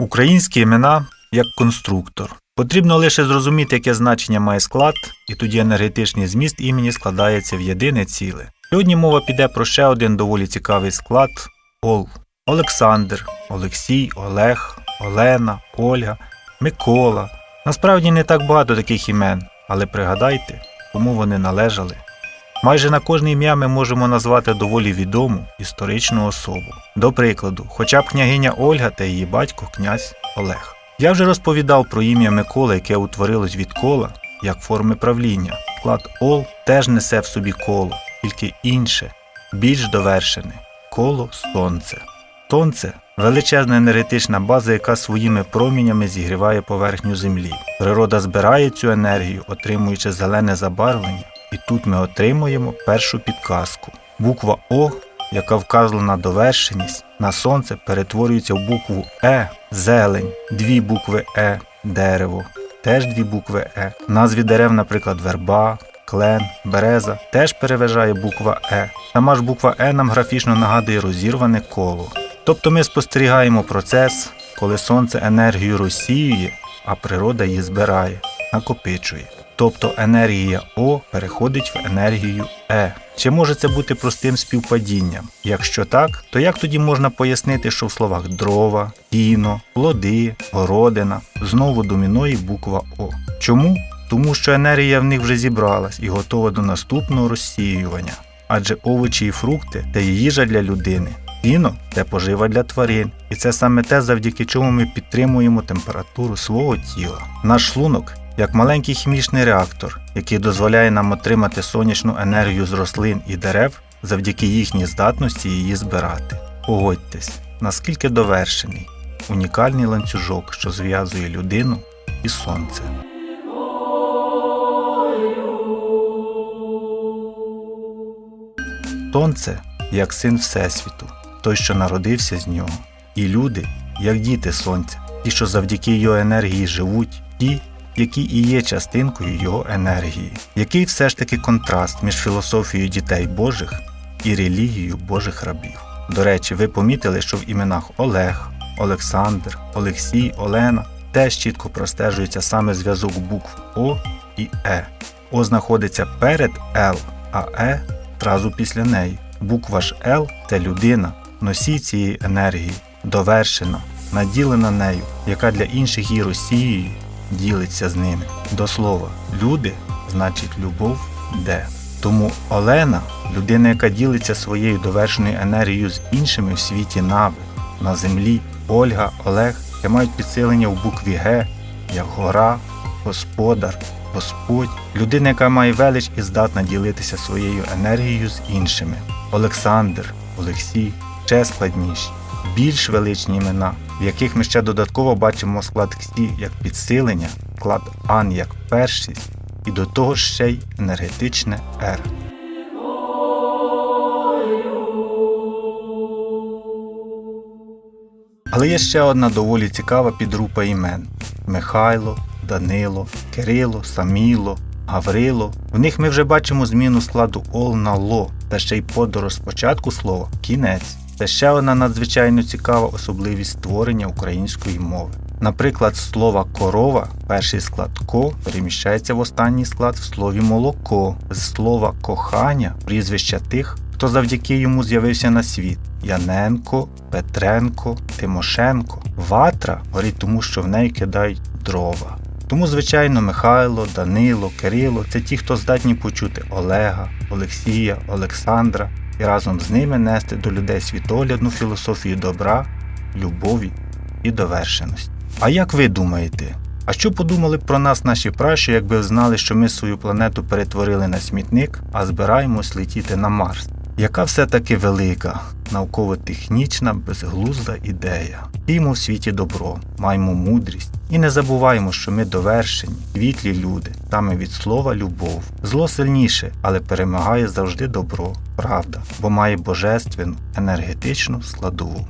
Українські імена як конструктор. Потрібно лише зрозуміти, яке значення має склад, і тоді енергетичний зміст імені складається в єдине ціле. Сьогодні мова піде про ще один доволі цікавий склад Ол. Олександр, Олексій, Олег, Олена, Ольга, Микола. Насправді не так багато таких імен, але пригадайте, кому вони належали. Майже на кожне ім'я ми можемо назвати доволі відому історичну особу. До прикладу, хоча б княгиня Ольга та її батько князь Олег. Я вже розповідав про ім'я Микола, яке утворилось від кола як форми правління. Вклад Ол теж несе в собі коло, тільки інше, більш довершене коло сонце. Сонце величезна енергетична база, яка своїми промінями зігріває поверхню землі. Природа збирає цю енергію, отримуючи зелене забарвлення, і тут ми отримуємо першу підказку. Буква О, яка вказана на довершеність, на сонце перетворюється в букву Е зелень, дві букви Е дерево, теж дві букви Е. В назві дерев, наприклад, верба, клен, береза теж переважає буква Е. Сама ж буква Е нам графічно нагадує розірване коло. Тобто ми спостерігаємо процес, коли сонце енергію розсіює, а природа її збирає, накопичує. Тобто енергія О переходить в енергію Е. Чи може це бути простим співпадінням? Якщо так, то як тоді можна пояснити, що в словах дрова, кіно, плоди, городина знову домінує буква О? Чому? Тому що енергія в них вже зібралась і готова до наступного розсіювання. Адже овочі і фрукти це їжа для людини. Сіно це пожива для тварин, і це саме те, завдяки чому ми підтримуємо температуру свого тіла. Наш шлунок як маленький хімічний реактор, який дозволяє нам отримати сонячну енергію з рослин і дерев завдяки їхній здатності її збирати. Погодьтесь, наскільки довершений, унікальний ланцюжок, що зв'язує людину і сонце. Сонце як син Всесвіту, той, що народився з нього, і люди, як діти сонця, ті, що завдяки його енергії живуть, ті, які і є частинкою його енергії. Який все ж таки контраст між філософією дітей Божих і релігією Божих рабів. До речі, ви помітили, що в іменах Олег, Олександр, Олексій, Олена теж чітко простежується саме зв'язок букв О і Е. О знаходиться перед Л, а Е зразу після неї. Буква ж Л це людина, носій цієї енергії, довершена, наділена нею, яка для інших її розсіює, ділиться з ними. До слова, люди значить любов де. Тому Олена людина, яка ділиться своєю довершеною енергією з іншими в світі нави, на землі, Ольга, Олег, які мають підсилення в букві Г, як гора, господар, Господь, людина, яка має велич і здатна ділитися своєю енергією з іншими. Олександр, Олексій, ще складніші, більш величні імена, в яких ми ще додатково бачимо склад Ксі як підсилення, склад Ан як першість, і до того ж ще й енергетичне Р. Але є ще одна доволі цікава підрупа імен: Михайло, Данило, Кирило, Саміло, Гаврило. В них ми вже бачимо зміну складу Ол на Ло, та ще й подорож спочатку слова кінець. Це ще одна надзвичайно цікава особливість створення української мови. Наприклад, з слова корова перший склад ко переміщається в останній склад в слові молоко, з слова кохання прізвища тих, хто завдяки йому з'явився на світ. Яненко, Петренко, Тимошенко. Ватра горить тому, що в неї кидають дрова. Тому, звичайно, Михайло, Данило, Кирило це ті, хто здатні почути Олега, Олексія, Олександра і разом з ними нести до людей світоглядну філософію добра, любові і довершеності. А як ви думаєте? А що подумали б про нас наші пращі, якби знали, що ми свою планету перетворили на смітник, а збираємось летіти на Марс? Яка все-таки велика, науково-технічна, безглузда ідея. Тімо в світі добро, маємо мудрість, І не забуваємо, що ми довершені, світлі люди, саме від слова любов. Зло сильніше, але перемагає завжди добро, правда, бо має божественну енергетичну складову.